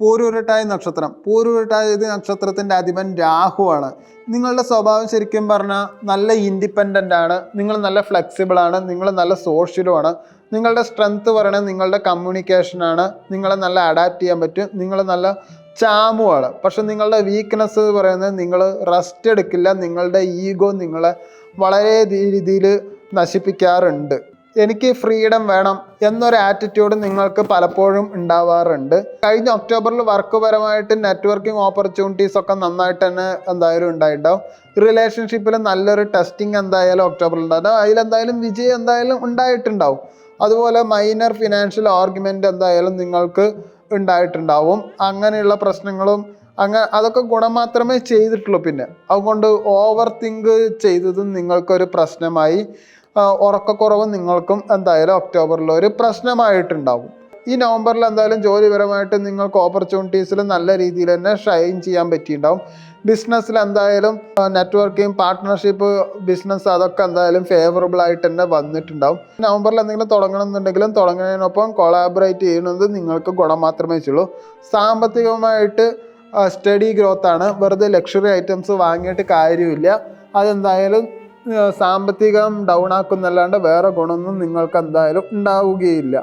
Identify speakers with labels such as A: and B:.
A: പൂരുരുട്ടായ നക്ഷത്രം. പൂരുരുട്ടായ നക്ഷത്രത്തിന്റെ അധിപൻ രാഹുവാണ് നിങ്ങളുടെ സ്വഭാവം ശരിക്കും പറഞ്ഞാൽ നല്ല ഇൻഡിപെൻഡന്റ് ആണ്. നിങ്ങൾ നല്ല ഫ്ലെക്സിബിൾ ആണ്. നിങ്ങൾ നല്ല സോഷ്യലുമാണ് നിങ്ങളുടെ സ്ട്രെങ്ത് പറയണത് നിങ്ങളുടെ കമ്മ്യൂണിക്കേഷനാണ് നിങ്ങളെ നല്ല അഡാപ്റ്റ് ചെയ്യാൻ പറ്റും. നിങ്ങൾ നല്ല ചാമുമാണ് പക്ഷെ നിങ്ങളുടെ വീക്ക്നെസ് പറയുന്നത് നിങ്ങൾ റെസ്റ്റ് എടുക്കില്ല. നിങ്ങളുടെ ഈഗോ നിങ്ങളെ വളരെ രീതിയിൽ നശിപ്പിക്കാറുണ്ട്. എനിക്ക് ഫ്രീഡം വേണം എന്നൊരു ആറ്റിറ്റ്യൂഡ് നിങ്ങൾക്ക് പലപ്പോഴും ഉണ്ടാവാറുണ്ട്. കഴിഞ്ഞ ഒക്ടോബറിൽ വർക്ക് പരമായിട്ട് നെറ്റ്വർക്കിംഗ് ഓപ്പർച്യൂണിറ്റീസ് ഒക്കെ നന്നായിട്ട് തന്നെ എന്തായാലും ഉണ്ടായിട്ടുണ്ടാവും. റിലേഷൻഷിപ്പിൽ നല്ലൊരു ടെസ്റ്റിംഗ് എന്തായാലും ഒക്ടോബറിൽ ഉണ്ടാകും അതിലെന്തായാലും വിജയം എന്തായാലും ഉണ്ടായിട്ടുണ്ടാവും. അതുപോലെ മൈനർ ഫിനാൻഷ്യൽ ആർഗ്യുമെന്റ് എന്തായാലും നിങ്ങൾക്ക് ഉണ്ടായിട്ടുണ്ടാവും. അങ്ങനെയുള്ള പ്രശ്നങ്ങളും അങ്ങ അതൊക്കെ ഗുണം മാത്രമേ ചെയ്തിട്ടുള്ളൂ പിന്നെ. അതുകൊണ്ട് ഓവർ തിങ്ക് ചെയ്തതും നിങ്ങൾക്കൊരു പ്രശ്നമായി. ഉറക്കക്കുറവ് നിങ്ങൾക്കും എന്തായാലും ഒക്ടോബറിൽ ഒരു പ്രശ്നമായിട്ടുണ്ടാവും. ഈ നവംബറിൽ എന്തായാലും ജോലിപരമായിട്ട് നിങ്ങൾക്ക് ഓപ്പർച്യൂണിറ്റീസിൽ നല്ല രീതിയിൽ തന്നെ ഷൈൻ ചെയ്യാൻ പറ്റിയിട്ടുണ്ടാവും. ബിസിനസ്സിൽ എന്തായാലും നെറ്റ്വർക്കിംഗ് പാർട്ട്ണർഷിപ്പ് ബിസിനസ് അതൊക്കെ എന്തായാലും ഫേവറബിൾ ആയിട്ട് തന്നെ വന്നിട്ടുണ്ടാവും. നവംബറിൽ എന്തെങ്കിലും തുടങ്ങണമെന്നുണ്ടെങ്കിലും തുടങ്ങുന്നതിനൊപ്പം കൊളാബറേറ്റ് ചെയ്യുന്നത് നിങ്ങൾക്ക് ഗുണം മാത്രമേ ചെയ്യുള്ളൂ സാമ്പത്തികമായിട്ട് സ്റ്റഡി ഗ്രോത്ത് ആണ്. വെറുതെ ലക്ഷറി ഐറ്റംസ് വാങ്ങിയിട്ട് കാര്യമില്ല. അതെന്തായാലും സാമ്പത്തികം ഡൗൺ ആക്കുന്നല്ലാണ്ട് വേറെ ഗുണമൊന്നും നിങ്ങൾക്ക് എന്തായാലും ഉണ്ടാവുകയില്ല.